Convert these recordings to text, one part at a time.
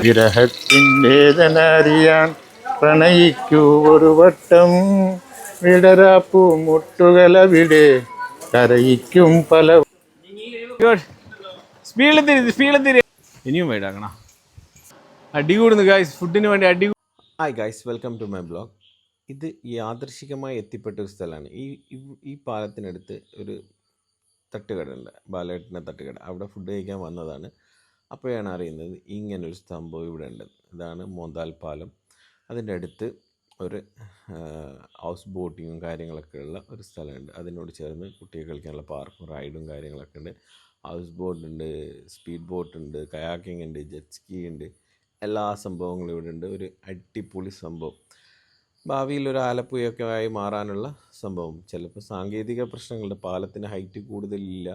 വിരഹത്തിൻ വേദന അറിയാൻ പ്രണയിക്കൂ ഒരു വട്ടം. വിടരാപ്പൂ മുട്ടുകളവിടെ കരയിക്കും പല സ്പീഡിൽ തിരി സ്പീഡിൽ തിരി ഇനിയും വേണ്ടാക്കണ അടി കൂടുന്നു ഗായ്സ് ഫുഡിന് വേണ്ടി അടി hi guys welcome to my blog ഇത് യാദൃശികമായി എത്തിപ്പെട്ട ഒരു സ്ഥലമാണ്. ഈ ഈ- പാലത്തിനടുത്ത് ഒരു തട്ടുകട ഉണ്ട് ബാലേട്ടന്റെ തട്ടുകട. അവിടെ ഫുഡ് കഴിക്കാൻ വന്നതാണ്. അപ്പോഴാണ് അറിയുന്നത് ഇങ്ങനൊരു സ്തംഭവും ഇവിടെ ഉണ്ട്. ഇതാണ് മോന്താൽ പാലം. അതിന്റെ അടുത്ത് ഒരു ഹൗസ് ബോട്ടിങ്ങും കാര്യങ്ങളൊക്കെ ഉള്ള ഒരു സ്ഥലമുണ്ട്. അതിനോട് ചേർന്ന് കുട്ടികൾ കളിക്കാനുള്ള പാർക്കും റൈഡും കാര്യങ്ങളൊക്കെ ഉണ്ട്. ഹൗസ് ബോട്ട് ഉണ്ട് സ്പീഡ് ബോട്ട് ഉണ്ട് കയാക്കിംഗ് ഉണ്ട് ജെറ്റ് സ്കീ ഉണ്ട്. എല്ലാ സംഭവങ്ങളും ഇവിടെ ഉണ്ട്. ഒരു അടിപൊളി സംഭവം. ഭാവിയിൽ ഒരു ആലപ്പുഴയൊക്കെ ആയി മാറാനുള്ള സംഭവം. ചിലപ്പോൾ സാങ്കേതിക പ്രശ്നങ്ങളുണ്ട് പാലത്തിന് ഹൈറ്റ് കൂടുതലില്ല.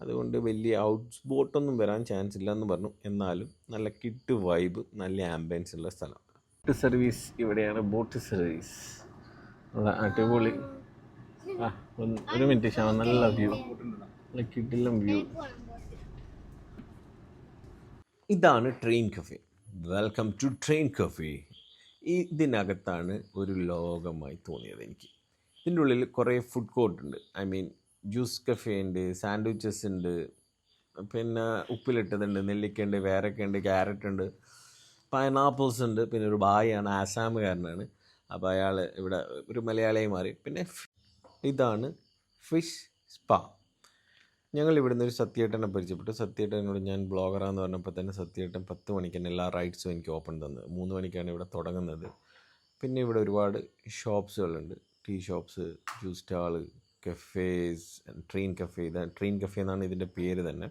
അതുകൊണ്ട് വലിയ ഔട്ട് ബോട്ടൊന്നും വരാൻ ചാൻസ് ഇല്ല എന്ന് പറഞ്ഞു. എന്നാലും നല്ല കിട്ട് വൈബ് നല്ല ആംബിയൻസ് ഉള്ള സ്ഥലം. ബോട്ട് സർവീസ് ഇവിടെയാണ്. ബോട്ട് സർവീസ് നല്ല അടിപൊളി. ആ ഒരു മിനിറ്റ് ശ്യാമ നല്ല വ്യൂ നല്ല കിട്ടില്ല വ്യൂ ഇതാണ് train cafe welcome to train cafe ഇതിനകത്താണ് ഒരു ലോകമായി തോന്നിയത് എനിക്ക്. ഇതിന്റെ ഉള്ളിൽ കുറേ ഫുഡ് കോർട്ട് ഉണ്ട്. ഐ മീൻ ജ്യൂസ് കഫേ ഉണ്ട് സാൻഡ്വിച്ചസ് ഉണ്ട് പിന്നെ ഉപ്പിലിട്ടതുണ്ട് നെല്ലിക്കയുണ്ട് വേരക്കുണ്ട് ക്യാരറ്റ് ഉണ്ട് പൈനാപ്പിൾസ് ഉണ്ട് പിന്നെ ഒരു ബായാണ് ആസാമുകാരനാണ്. അപ്പോൾ അയാൾ ഇവിടെ ഒരു മലയാളിയെ മാറി. പിന്നെ ഇതാണ് ഫിഷ് സ്പാ ഞങ്ങൾ ഇവിടുന്ന് ഒരു സത്യേട്ടനെ പരിചയപ്പെട്ടു. സത്യേട്ടനോട് ഞാൻ ബ്ലോഗറാന്ന് പറഞ്ഞപ്പോൾ തന്നെ സത്യേട്ടൻ പത്ത് മണിക്ക് തന്നെ എല്ലാ റൈറ്റ്സും എനിക്ക് ഓപ്പൺ തന്നത് മൂന്ന് മണിക്കാണ് ഇവിടെ തുടങ്ങുന്നത്. പിന്നെ ഇവിടെ ഒരുപാട് ഷോപ്സുകളുണ്ട്. Tea shops juice stall cafes train cafe train cafe എന്നാണ് ഇതിന്റെ പേര് തന്നെ.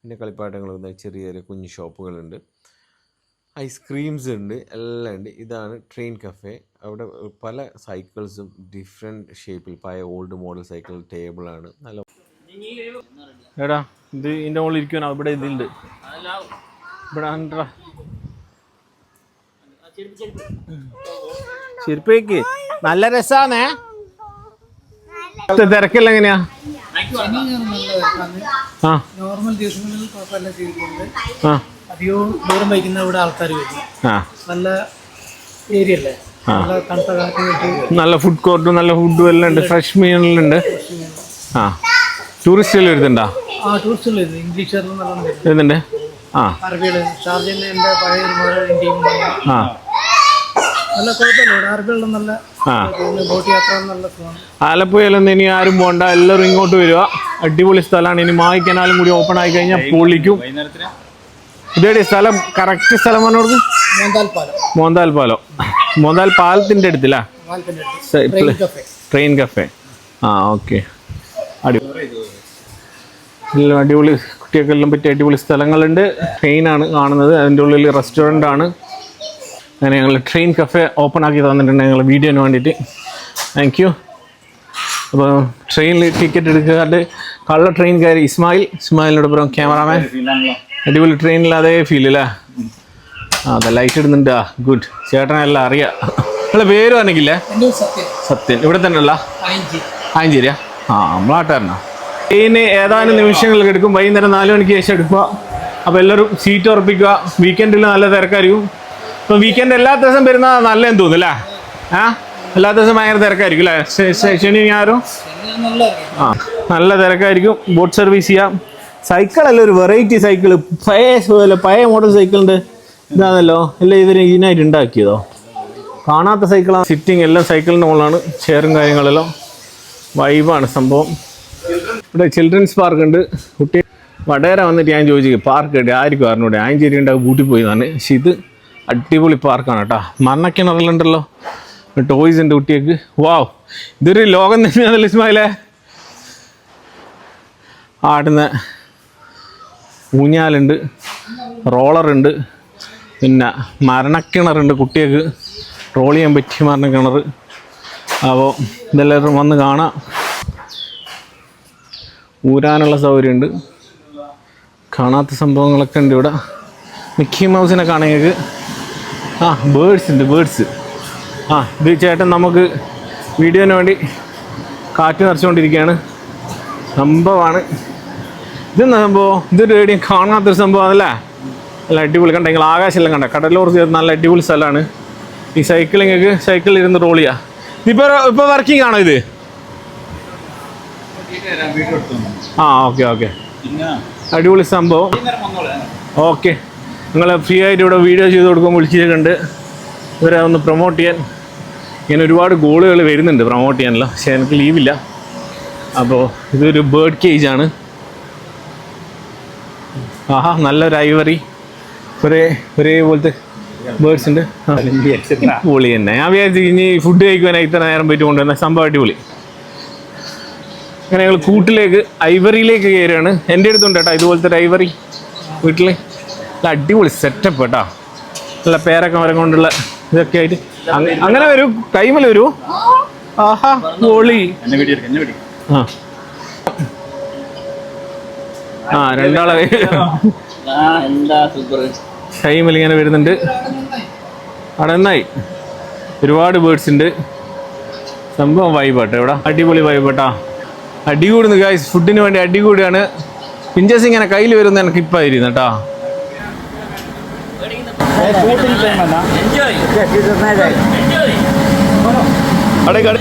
പിന്നെ കളിപ്പാട്ടങ്ങൾ ചെറിയ ചെറിയ കുഞ്ഞു ഷോപ്പുകളുണ്ട്. ഐസ്ക്രീംസ് ഉണ്ട് എല്ലാം ഉണ്ട്. ഇതാണ് ട്രെയിൻ കഫേ. അവിടെ പല സൈക്കിൾസും ഡിഫറെന്റ് ഷേപ്പിൽ പഴയ ഓൾഡ് മോഡൽ സൈക്കിൾ ടേബിളാണ്. നല്ല എടാ ഇത് ഇതിന്റെ മുകളിൽ ഇരിക്കുവാനോ ഇവിടെ ഇതുണ്ട് ഇവിടെ ആണ്ട്രാ. ചെരുപ്പേക്ക് നല്ല രസാണേ തിരക്കല്ല എങ്ങനെയാ? ആ. നോർമൽ ദിവസങ്ങളിൽ കുഴപ്പമില്ല ചെയ്തിട്ടുണ്ട് അധികവും ദൂരം വയ്ക്കുന്ന ഇവിടെ ആൾക്കാർ വരും. നല്ല ഏരിയ അല്ലേ? നല്ല ഫുഡ് കോർട്ടും നല്ല ഫുഡും എല്ലാം ഉണ്ട്. ഫ്രഷ് മീനുകളുണ്ട് ആ. ടൂറിസ്റ്റുകൾ വരുന്നുണ്ടോ? ആ ടൂറിസ്റ്റുകൾ വരുന്നുണ്ട്. ആ. അറബികൾ ഷാർജന്റെ എന്റെ പഴയ ഇന്ത്യയും ആ. നല്ല കുഴപ്പമില്ല. ഇവിടെ അറബികളിലും നല്ല ആ. പിന്നെ ബോട്ട് യാത്ര നല്ല ആലപ്പുഴയിലൊന്നും ഇനി ആരും പോണ്ട. എല്ലാവരും ഇങ്ങോട്ട് വരിക. അടിപൊളി സ്ഥലമാണ്. ഇനി മായി കനാലും കൂടി ഓപ്പൺ ആയി കഴിഞ്ഞാൽ പൊളിക്കും. ഇതേടി സ്ഥലം? കറക്റ്റ് സ്ഥലം പറഞ്ഞോട് മോന്താൽ പാലം. മോന്താൽ പാലത്തിന്റെ അടുത്തില്ലേ ട്രെയിൻ കഫേ. ആ ഓക്കെ. അടിപൊളി എല്ലാം അടിപൊളി കുട്ടികൾക്കെല്ലാം പറ്റിയ അടിപൊളി സ്ഥലങ്ങളുണ്ട്. ട്രെയിനാണ് കാണുന്നത്. അതിന്റെ ഉള്ളിൽ റെസ്റ്റോറന്റ് ആണ്. അങ്ങനെ ഞങ്ങൾ ട്രെയിൻ കഫേ ഓപ്പൺ ആക്കി തന്നിട്ടുണ്ട് ഞങ്ങൾ വീഡിയോന് വേണ്ടിയിട്ട്. താങ്ക് യു അപ്പോൾ ട്രെയിനിൽ ടിക്കറ്റ് എടുക്കാണ്ട് കള്ള ട്രെയിൻ കയറി ഇസ്മായിൽ. ഇസ്മായിലിനോട് പുറം ക്യാമറാമാൻ അടിപൊളി ട്രെയിനിൽ അതേ ഫീൽ അല്ലേ ആ അതെ ലൈറ്റ് ഇടുന്നുണ്ട്. ആ ഗുഡ് ചേട്ടനെല്ലാം അറിയാം. നിങ്ങളെ പേര് പറഞ്ഞില്ലേ? സത്യൻ. ഇവിടെ തന്നെ അല്ല ആയഞ്ചേരിയാ? ആ നമ്മളാട്ടാരനാ ട്രെയിന് ഏതാനും നിമിഷങ്ങളിൽ എടുക്കും. വൈകുന്നേരം നാല് മണിക്ക് ശേഷം എടുക്കുക. അപ്പോൾ എല്ലാവരും സീറ്റ് ഉറപ്പിക്കുക. വീക്കെൻഡിൽ നല്ല തിരക്കായിരിക്കും. ഇപ്പം വീക്കെൻഡ് എല്ലാ ദിവസം വരുന്ന നല്ലതെന്ന് തോന്നുന്നു അല്ലേ? ആ? എല്ലാ ദിവസവും ഭയങ്കര തിരക്കായിരിക്കും അല്ലേ? ശനി നല്ല ആ നല്ല തിരക്കായിരിക്കും. ബോട്ട് സർവീസ് ചെയ്യാം. സൈക്കിളല്ല ഒരു വെറൈറ്റി സൈക്കിൾ പഴയ പഴയ മോഡൽ സൈക്കിളുണ്ട് ഇതാണല്ലോ. ഇല്ല ഇവർ ഇതിനായിട്ട് ഉണ്ടാക്കിയതോ? കാണാത്ത സൈക്കിളാണ് സിറ്റിംഗ് എല്ലാം സൈക്കിളിന്റെ മുകളിലാണ് ചെയറും കാര്യങ്ങളെല്ലാം. വൈബാണ് സംഭവം. ഇവിടെ ചിൽഡ്രൻസ് പാർക്ക് ഉണ്ട്. കുട്ടി വടകര വന്നിട്ട് ഞാൻ ചോദിച്ചു പാർക്ക് ഉണ്ട് ആയിരിക്കും അറിഞ്ഞൂടെ? ആഞ്ചേരി ഉണ്ടാവും കൂട്ടി പോയി എന്നാണ് പക്ഷെ ഇത് അടിപൊളി പാർക്കാണ് കേട്ടോ. മണ്ണക്കിണറിലുണ്ടല്ലോ ടോയ്സ് ഉണ്ട് കുട്ടികൾക്ക്. വാവ് ഇതൊരു ലോകം തന്നെയാണല്ലോ ഇസ്മായിലേ. ആടുന്ന ഊഞ്ഞാലുണ്ട് റോളറുണ്ട് പിന്നെ മരണക്കിണറുണ്ട് കുട്ടികൾക്ക്. ട്രോൾ ചെയ്യാൻ പറ്റിയ മരണക്കിണർ അപ്പോൾ ഇതെല്ലാവരും വന്ന് കാണാം. ഊരാനുള്ള സൗകര്യമുണ്ട്. കാണാത്ത സംഭവങ്ങളൊക്കെ ഉണ്ട് ഇവിടെ. മിക്കി മൗസിനെ കാണാൻ ആ ബേഡ്സ് ഉണ്ട് ബേഡ്സ് ആ ഇത് ചേട്ടൻ നമുക്ക് വീഡിയോന് വേണ്ടി കാറ്റ് നിറച്ചുകൊണ്ടിരിക്കുകയാണ്. സംഭവമാണ്. ഇതെന്താ സംഭവം? ഇതൊരു എവിടെയും കാണാത്തൊരു സംഭവം അല്ലേ നല്ല അടിപൊളി. കണ്ട നിങ്ങൾ ആകാശമെല്ലാം കണ്ട? കടലൂർ ചേർന്ന് നല്ല അടിപൊളി സ്ഥലമാണ്. ഈ സൈക്കിളിങ്ങൾക്ക് സൈക്കിളിൽ ഇരുന്ന് റോൾ ചെയ്യുക ഇപ്പോൾ ഇപ്പോൾ വർക്കിംഗ് ആണോ ഇത്? ആ ഓക്കെ ഓക്കെ. അടിപൊളി സംഭവം. ഓക്കെ. നിങ്ങൾ ഫ്രീ ആയിട്ട് ഇവിടെ വീഡിയോ ചെയ്ത് കൊടുക്കുമ്പോൾ വിളിച്ചിട്ടുണ്ട് ഇവരെ ഒന്ന് പ്രൊമോട്ട് ചെയ്യാൻ. ഇങ്ങനെ ഒരുപാട് ഗോളുകൾ വരുന്നുണ്ട് പ്രൊമോട്ട് ചെയ്യാനല്ലോ പക്ഷേ എനിക്ക് ലീവില്ല അപ്പോൾ ഇതൊരു ബേർഡ് കേജ് ആണ്. ആഹാ നല്ലൊരു ഐവറി ഒരേ ഒരേപോലത്തെ ബേർഡ്സ് ഉണ്ട്. പൊളി തന്നെ. ഞാൻ വിചാരിച്ചു ഇനി ഫുഡ് കഴിക്കുവാനായി ഇത്ര നേരം പോയിട്ട് കൊണ്ടുവന്ന സംഭവം അടിപൊളി. അങ്ങനെ ഞങ്ങൾ കൂട്ടിലേക്ക് ഐവറിയിലേക്ക് കയറുകയാണ്. എന്റെ അടുത്തുണ്ട് കേട്ടോ ഇതുപോലത്തെ ഒരു ഐവറി വീട്ടിൽ നല്ല അടിപൊളി സെറ്റപ്പ് കേട്ടോ. നല്ല പേരൊക്കെ മരം കൊണ്ടുള്ള ഇതൊക്കെ ആയിട്ട്. അങ്ങ- അങ്ങനെ വരൂ കൈമൽ വരൂ. ആഹാ പൊളി. ആ. ആ രണ്ടാളെ. കൈമൽ ഇങ്ങനെ വരുന്നുണ്ട്. അവിടെ നന്നായി. ഒരുപാട് ബേർഡ്സ് ഉണ്ട്. സംഭവം വൈബാട്ടോ ഇവിടെ. അടിപൊളി വൈബാട്ടാ അടികൂടുന്നു ഗായ്സ് ഫുഡിന് വേണ്ടി അടികൂടിയാണ് പിഞ്ചസ് ഇങ്ങനെ കയ്യിൽ വരുന്ന എനിക്ക് ഇപ്പം ആയിരുന്നു കേട്ടോ. അടേ കട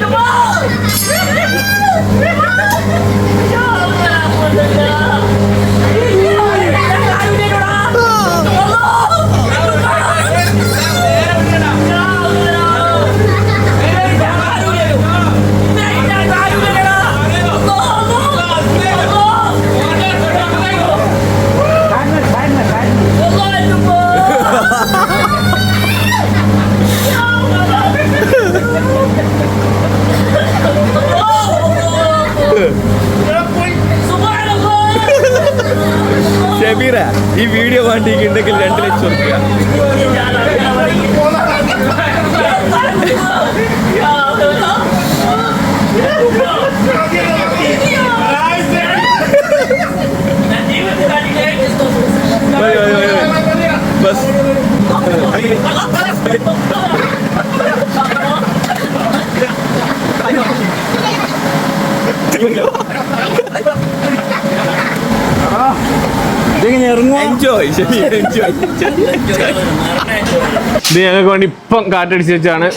ഇത് ഞങ്ങൾക്ക് വേണ്ടി ഇപ്പം കാറ്റടിച്ച് വെച്ചാണ്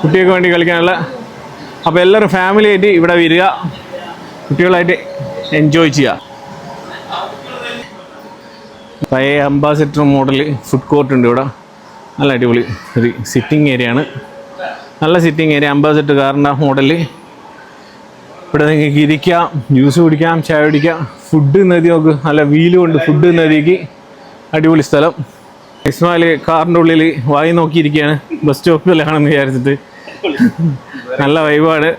കുട്ടികൾക്ക് വേണ്ടി കളിക്കാനുള്ള. അപ്പോൾ എല്ലാവരും ഫാമിലി ആയിട്ട് ഇവിടെ വരിക. കുട്ടികളായിട്ട് എൻജോയ് ചെയ്യുക. പഴയ അംബാസിഡർ മോഡൽ ഫുഡ് കോർട്ട് ഉണ്ട് ഇവിടെ. നല്ല അടിപൊളി ഒരു സിറ്റിംഗ് ഏരിയ ആണ്. നല്ല സിറ്റിംഗ് ഏരിയ അംബാസിഡർ കാറിന്റെ മോഡൽ ഇവിടെ നിങ്ങൾക്ക് ഇരിക്കാം ജ്യൂസ് കുടിക്കാം ചായ കുടിക്കാം. ഫുഡ് നദി നോക്ക് നല്ല വീൽ കൊണ്ട് ഫുഡ് നദിക്ക്. അടിപൊളി സ്ഥലം. ഇസ്മാൽ കാറിന്റെ ഉള്ളിൽ വായി നോക്കിയിരിക്കുകയാണ്. ബസ് സ്റ്റോപ്പിലാണെന്ന് വിചാരിച്ചിട്ട്. നല്ല വൈബാട്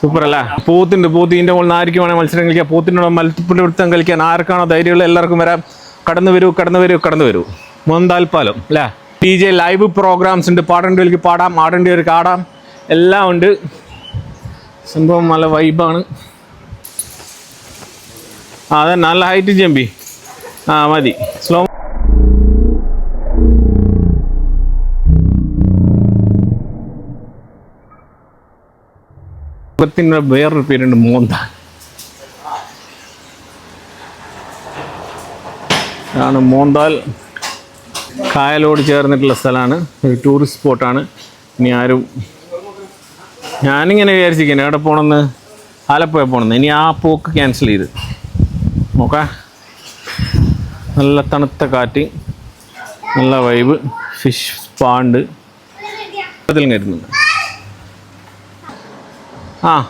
സൂപ്പർ അല്ല? പോത്തുണ്ട് പോത്ത് ഇതിന്റെ മുകളിൽ ആർക്ക് വേണേൽ മത്സരം കളിക്കാം. പോത്തിനോട് മത്സരത്തിൽ വൃത്തം കളിക്കാൻ ആർക്കാണോ ധൈര്യമുള്ള എല്ലാവർക്കും വരാം. കടന്നു വരൂ കടന്നു വരൂ കടന്നു വരൂ. മോന്താൽപ്പാലം അല്ലേ? പി ജെ ലൈവ് പ്രോഗ്രാംസ് ഉണ്ട്. പാടേണ്ടവർക്ക് പാടാം ആടേണ്ടവർക്ക് ആടാം. എല്ലാം ഉണ്ട്. സംഭവം നല്ല വൈബാണ് അതെ നല്ല ഹൈറ്റ് ജമ്പി. ആ മതി. സ്ലോ മുഖത്തിന്റെ വേറൊരു പേരുണ്ട് മോന്ത. ആണ് മോന്താൽ. കായലോട് ചേർന്നിട്ടുള്ള സ്ഥലമാണ്. ഒരു ടൂറിസ്റ്റ് സ്പോട്ടാണ് ഇനി ആരും ഞാനിങ്ങനെ വിചാരിച്ചിരിക്കുന്നു എവിടെ പോകണമെന്ന് ആലപ്പുഴ പോകണമെന്ന് ഇനി ആ പോക്ക് ക്യാൻസൽ ചെയ്ത്. നോക്കാം. നല്ല തണുത്ത കാറ്റ് നല്ല വൈബ് ഫിഷ് സ്പാണ്ട് അതിലും കരുതുന്നുണ്ട് ആ. Ah,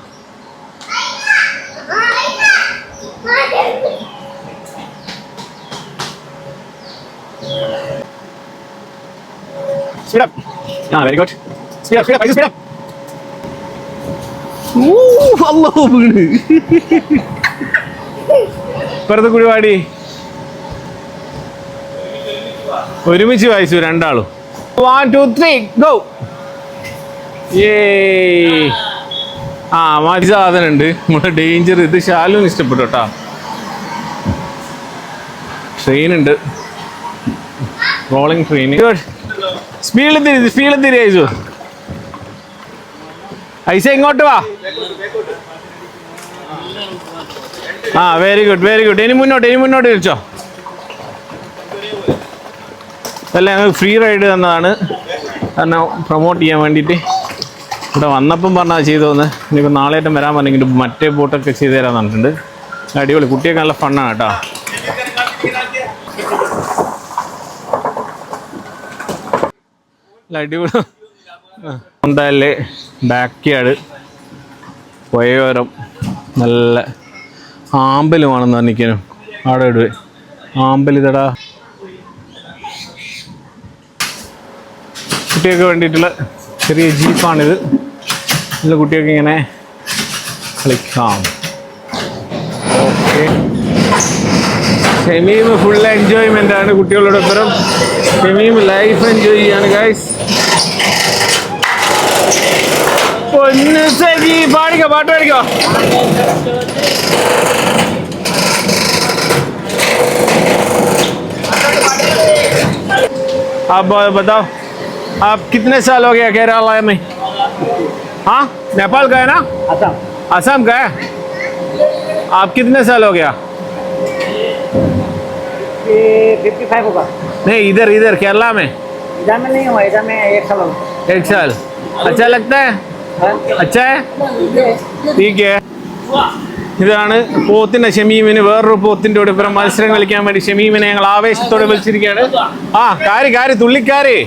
up. അല്ലോ വീണ് വെറുതെ കുടി പാടി ഒരുമിച്ച് വായിച്ചു രണ്ടാളും. വൺ ടു ത്രീ ഗോ ഏ ആ മതി സാധനം ഉണ്ട് നമ്മുടെ ഡേഞ്ചർ ഇത് ശാലും ഇഷ്ടപ്പെട്ടു കേട്ടോ. ട്രെയിൻ ഉണ്ട്. റോളിംഗ് ട്രെയിൻ സ്പീഡിൽ തിരി സ്പീഡിൽ തിരി അയച്ചു ഐസ ഇങ്ങോട്ട് വാ. ആ വെരി ഗുഡ് വെരി ഗുഡ് ഇനി മുന്നോട്ട് ഇനി മുന്നോട്ട് തിരിച്ചോ അല്ല ഞങ്ങൾ ഫ്രീ റൈഡ് തന്നതാണ്. കാരണം പ്രൊമോട്ട് ചെയ്യാൻ വേണ്ടിയിട്ട്. ഇവിടെ വന്നപ്പം പറഞ്ഞാൽ ചെയ്തു തോന്ന് ഇനിയിപ്പോൾ നാളെയായിട്ടും വരാൻ പറഞ്ഞെങ്കിൽ മറ്റേ ബോട്ടൊക്കെ ചെയ്ത് തരാൻ പറഞ്ഞിട്ടുണ്ട്. അടിപൊളി. കുട്ടിയൊക്കെ നല്ല ഫണ്ണാണ് കേട്ടോ. അടിപൊളി. എന്തായാലേ ബാക്ക് യാർഡ് പുഴയോരം നല്ല ആമ്പലുമാണെന്ന് പറഞ്ഞിരിക്കാനും അവിടെ ഇടുവേ ആമ്പൽ കുട്ടികൾക്ക് വേണ്ടിയിട്ടുള്ള ചെറിയ ജീപ്പാണിത് നല്ല കുട്ടികൾക്ക് ഇങ്ങനെ കളിക്കാം ഓക്കെ ഷെമീം ഫുൾ എൻജോയ്മെൻ്റ് ആണ് കുട്ടികളോടൊപ്പം ഷെമീം ലൈഫ് എൻജോയ് ചെയ്യാണ് ഗൈസ് പൊന്ന് സജി പാടിക്കോ പാട്ട് പാടിക്കോ अब बताओ आप कितने साल हो गया केरला में? हाँ? नेपाल गए ना? असम असम गए? आप कितने साल हो गया? फिफ्टी फाइव होगा। नहीं इधर इधर केरला में। इधर में नहीं हुआ इधर में एक साल होगा एक साल। अच्छा लगता है। अच्छा है? ठीक है। ഇതാണ് പോത്തിന്റെ ഷമീമിന് വേറൊരു പോത്തിന്റെ കൂടെ ഇപ്പം മത്സരം കളിക്കാൻ വേണ്ടി ഷമീമിനെ ഞങ്ങൾ ആവേശത്തോടെ വിളിച്ചിരിക്കുകയാണ്. ആ കാര്യ കാര്യ തുള്ളിക്കാരി.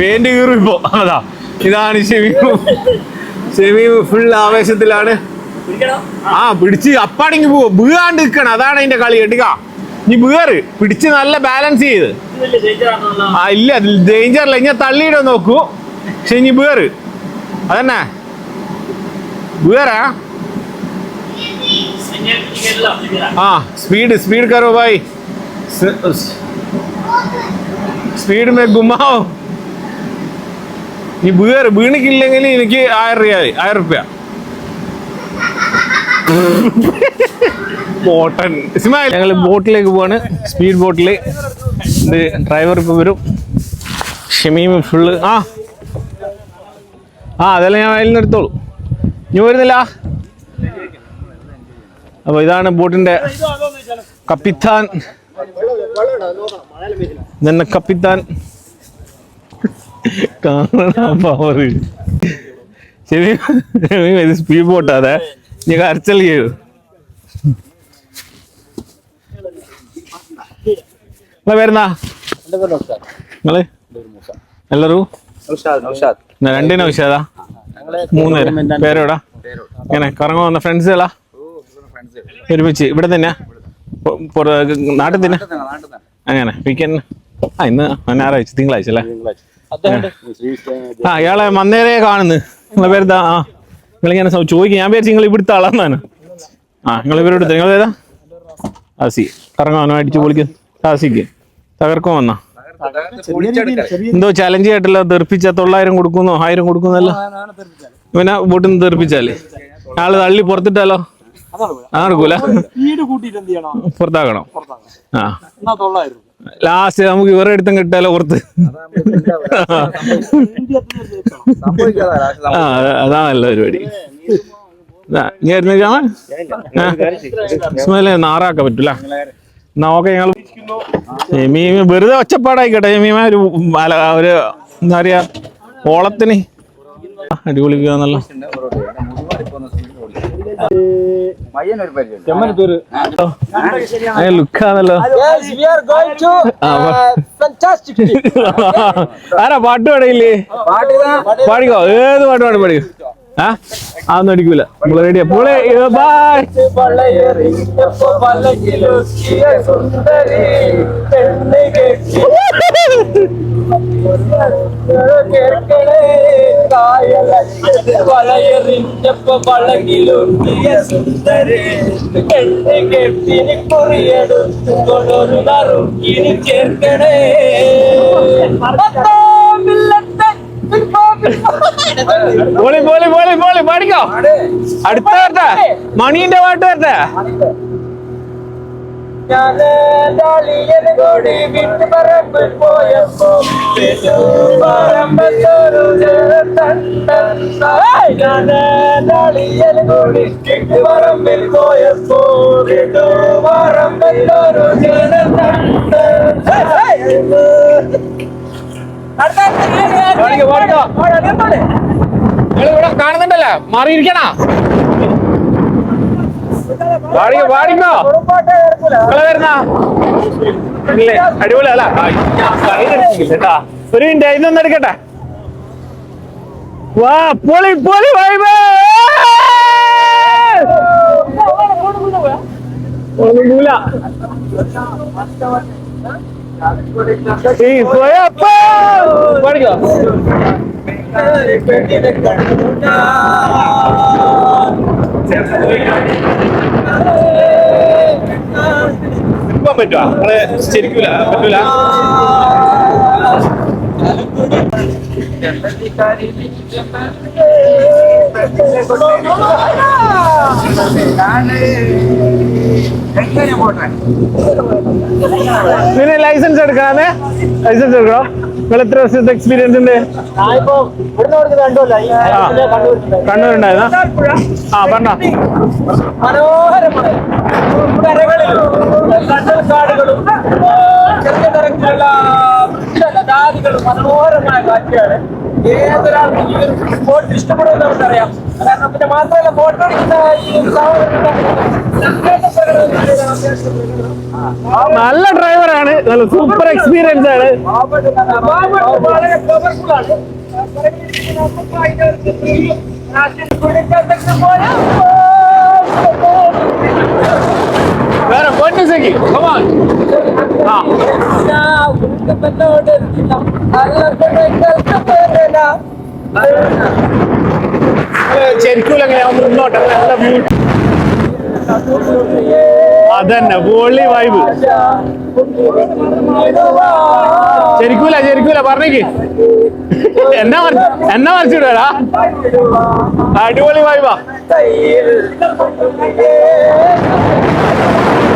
വേണ്ടി കീറും ഇപ്പോ അതാ ഇതാണ് ഷമീം. ഷമീം ഫുൾ ആവേശത്തിലാണ്. ആ പിടിച്ച് അപ്പാണെങ്കിൽ പോവോ. വീഴാണ്ട് നിൽക്കണം. അതാണ് അതിന്റെ കളി. എടുക്ക. നീ വീറ്. പിടിച്ച് നല്ല ബാലൻസ് ചെയ്ത്. ആ ഇല്ല ഡേഞ്ചറില്ല ഇങ്ങനെ തള്ളിയിടാൻ നോക്കൂ. പക്ഷെ ഇനി ബീറ് അതന്നെ. വേറാ? हाँ स्पीड स्पीड करो भाई സ്പീഡ് മേ ഗുമാവോ നീ വീറ് വീണിക്കില്ലെങ്കിൽ എനിക്ക് ആയിരം രൂപ ആയിരം റുപ്യ ബോട്ടൻ ഇസ്മായിൽ ഞങ്ങൾ ബോട്ടിലേക്ക് പോവാണ് സ്പീഡ് ബോട്ടിൽ ഇത് ഡ്രൈവർ ഇപ്പോൾ വരും ഷമീം ഫുള്ള് ആ ആ അതെല്ലാം ഞാൻ അതിൽ നിന്ന് എടുത്തോളൂ ഇനി വരുന്നില്ല അപ്പോൾ ഇതാണ് ബോട്ടിന്റെ കപ്പിത്താൻ. ഇതന്നെ കപ്പിത്താൻ. കാണാൻ പവർ ശരി ഇത് സ്പീഡ് ബോട്ടാതെ നീ അരച്ചൽ ചെയ്തു നിങ്ങളെ പേരെന്താ നിങ്ങൾ? എല്ലാരും രണ്ടിനും വിഷയതാ മൂന്നുപേര്. പേരോടാ? ഇങ്ങനെ കറങ്ങാൻ വന്ന ഫ്രണ്ട്സുകളാ ഒരുമിച്ച്. ഇവിടെ തന്നെ? നാട്ടിൽ തന്നെ? അങ്ങനെ. വീക്കെൻഡ് ആ ഇന്ന് ഞായറാഴ്ച തിങ്കളാഴ്ച അല്ലേ? ആ ഇയാളെ മന്നേരെ കാണുന്നു. നിങ്ങളെ പേരെന്താ ആ നിങ്ങളിങ്ങനെ ചോദിക്കും. ഞാൻ വിചാരിച്ചു നിങ്ങൾ ഇവിടുത്തെ ആളാന്നാണ് ആ നിങ്ങൾ ഇവരോട് നിങ്ങൾ ഏതാ? ആസി കറങ്ങാനോ അടിച്ചു പൊളിക്കും. ആസിക്ക് തകർക്കാൻ വന്നാ? എന്തോ ചലഞ്ച് ആയിട്ടല്ല തെറിപ്പിച്ച തൊള്ളായിരം കൊടുക്കുന്നോ ആയിരം കൊടുക്കുന്നല്ലോ ഇവനെ വീട്ടിൽ നിന്ന് തെറിപ്പിച്ചാൽ. ആൾ തള്ളി പുറത്തിട്ടാലോ? നടക്കൂല. പുറത്താക്കണം. ആ. ലാസ്റ്റ് നമുക്ക് ഇവരുടെ അടുത്തും കിട്ടാലോ പുറത്ത്. ആ അതാണല്ലോ പരിപാടി. നീ ആയിരുന്നു കാണാൻ ഇസ്മായിലെ നാറാക്കാൻ പറ്റൂല. എന്നാ ഓക്കെ ഞങ്ങൾ മീമ വെറുതെ ഒച്ചപ്പാടായിക്കോട്ടെ. മീമ ഒരു ഒരു എന്താ പറയാ ഓളത്തിന്. അടിപൊളിക്കാന്നല്ലോ ലുക്കാന്നല്ലോ ആരാ പാട്ട് പാടിയില്ലേ പാടിക്കോ? ഏത് പാട്ട് പാടും. പാടിക്കോ ആ അതൊന്നും അടിക്കൂല. നമ്മൾ റെഡിയാ പുളെ ബൈ വളയെറിഞ്ഞപ്പോ വളകിലൊട്ടിയ സുന്ദരേ. കെട്ടി കെട്ടിന് കുറിയെടുത്തു കൊണ്ടൊരു നറുക്കിന് ചേർക്കണേ. പോളി പോളി പോളി പോളി പാടിക്കോ? അടുത്ത വരട്ടെ? മണിന്റെ പാട്ട് വരട്ടെ? ഞാൻ ഡാലിയന് കൂടി വിട്ട് പറമ്പിൽ പോയപ്പോ പറമ്പത്തൊരു കൂടി പറമ്പിൽ പോയപ്പോ പറമ്പത്തൊരു ഇവിടെ കാണുന്നുണ്ടല്ലോ? മാറിയിരിക്കണ? വാടിക്കോ നിങ്ങളെ വരുന്ന അടിപൊളി അല്ല കേട്ടാ. ഒരു മിനിറ്റ് ഇതൊന്നും എടുക്കട്ടെ? വാ പൊളി പൊളി വൈബ്! ഒന്നുമില്ല. ഈ പറ്റുവാ നിങ്ങൾ ശരിക്കൂല പറ്റൂല? പിന്നെ ലൈസൻസ് എടുക്കാമേ? ലൈസൻസ് എടുക്കണോ? നിങ്ങൾ എത്ര വർഷത്തെ എക്സ്പീരിയൻസ് ഉണ്ട്. കണ്ണൂരുണ്ടായിരുന്ന? ആ പറഞ്ഞോ. മനോഹരമായ കരകളിലും കണ്ടൽക്കാടുകളും ചെറിയ തരത്തിലുള്ള വൃക്ഷലതാദികളും മനോഹരമായ കാഴ്ചയാണ്. ഏതൊരാൾക്കും ഈ ഒരു സ്പോട്ട് ഇഷ്ടപ്പെടുമെന്ന് നമുക്കറിയാം. കാരണം പിന്നെ മാത്രമല്ല ഫോട്ടോ എടുക്കുന്ന ഈ ഒരു നല്ല ഡ്രൈവറാണ് നല്ല സൂപ്പർ എക്സ്പീരിയൻസ് ആണ്. വളരെ പവർഫുൾ ആണ്. ശരിക്കും എങ്ങനെയാ മുന്നോട്ട്. നല്ല അതന്നെ പൊളി വൈബ് ശരിക്കൂല ശരിക്കൂല പറഞ്ഞേക്ക്. എന്നാ എന്നാ മറിച്ചിടാ അടിപൊളി വൈബാ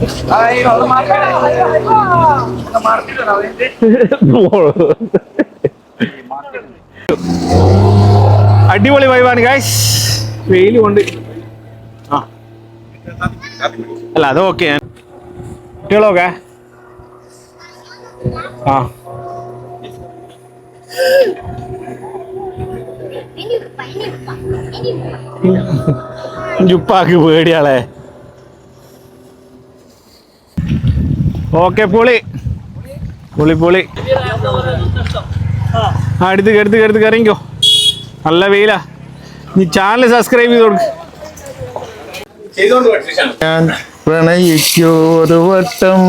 എടുക്കല്ല എന്നെടുക്ക ആ അടിപൊളി വൈവാണ് ഗായ്സ് വെയിൽ കൊണ്ട് ആ അല്ല അത് ഓക്കെ ഞാൻ കുട്ടികളൊക്കെ ആ ജുപ്പാക്ക് പേടിയാളെ ഓക്കെ പൊളി. പൊളി പൊളി. ആ എടുത്ത് എടുത്ത് എടുത്ത് കറിയിക്കോ നല്ല വെയിലാ. നീ ചാനൽ സബ്സ്ക്രൈബ് ചെയ്ത് കൊടുക്ക്. ഞാൻ പ്രണയിക്കൂ ഒരു വട്ടം.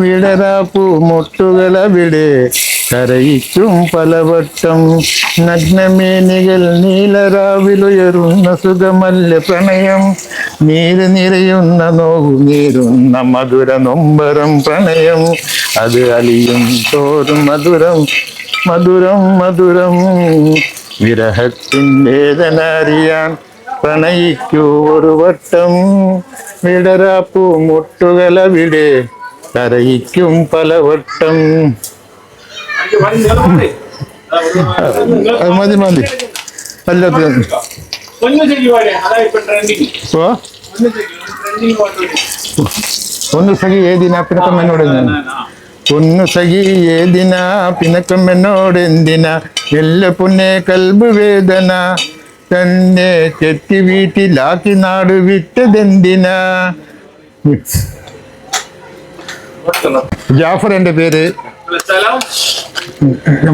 വിടരാപ്പൂ മുട്ടുകളവിടെ കരയിക്കും പലവട്ടം നഗ്നമേനികൾ നീലരാവിലുയരുന്ന സുഖമല്ല പ്രണയം. നീര് നിറയുന്ന നോവു നീരുന്ന മധുര നൊമ്പരം പ്രണയം. അത് അലിയും തോറും മധുരം മധുരം മധുരം. വിരഹത്തിൻ വേദന അറിയാൻ പ്രണയിക്കൂ ഒരു വട്ടം. വിടരാപ്പൂ മുട്ടുകളവിടെ കരയിക്കും പലവട്ടം. മതി മതി. അല്ലാത്ത ഓ ഒന്ന് സഖി ഏതിനാ പിണക്കം എന്നോട് ഒന്ന് സഖി ഏതിനാ പിണക്കം എന്നോട് എന്തിനാ? എല്ല പുന്നെ കൽബ് വേദന. തന്നെ ചെത്തി വീട്ടിലാക്കി നാട് വിട്ടതെന്തിനാ? ജാഫർ എന്റെ പേര്.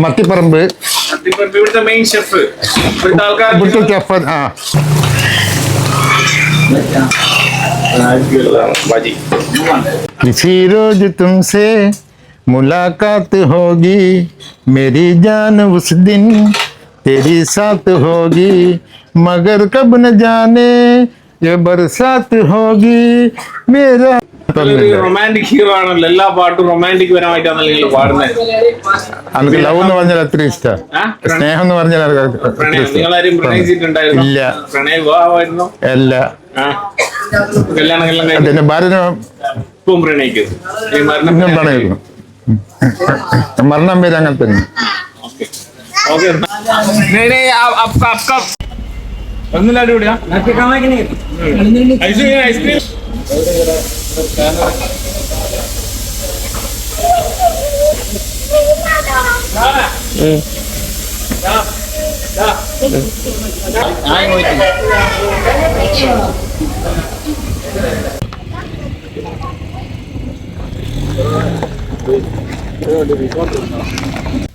മത്തിപ്പറമ്പ് ഇവിടുത്തെ മെയിൻ ഷെഫ് ഇവിടുത്തെ ആൾക്കാർ ഇവിടുത്തെ ജാഫർ ആ ബാജി किसी रोज तुमसे मुलाकात होगी मेरी जान उस दिन तेरी साथ होगी मगर कब न जाने ये बरसात होगी मेरा റൊമാന്റിക് ഹീറോ ആണല്ലോ. എല്ലാ പാട്ടും റൊമാന്റിക് പരമായിട്ടാണ് നിങ്ങൾ പാടുന്നത്. അനക്ക് ലവ് എന്ന് പറഞ്ഞാൽ അത്ര ഇഷ്ടം. സ്നേഹം എന്ന് പറഞ്ഞാൽ. നിങ്ങളാരും പ്രണയിച്ചിട്ടുണ്ടായിരുന്നു? ഇല്ല. പ്രണയ വിവാഹമായിരുന്നു? അല്ല. ആ. കല്യാണം കല്യാണം കഴിഞ്ഞു. അതിന്റെ ഭാര്യനെ ഇപ്പം പ്രണയിക്കും. ഈ മരണം ഇന്നും പ്രണയിക്കും. മരണം പേര് അങ്ങനെ തന്നെ. ഓക്കെ. ഒന്നില്ല അടിപൊളിയാ ice cream ice cream Ừ. Đó. Đó. Ừ. Ai ngồi chị. Hãy subscribe cho kênh Ghiền Mì Gõ Để không bỏ lỡ những video hấp dẫn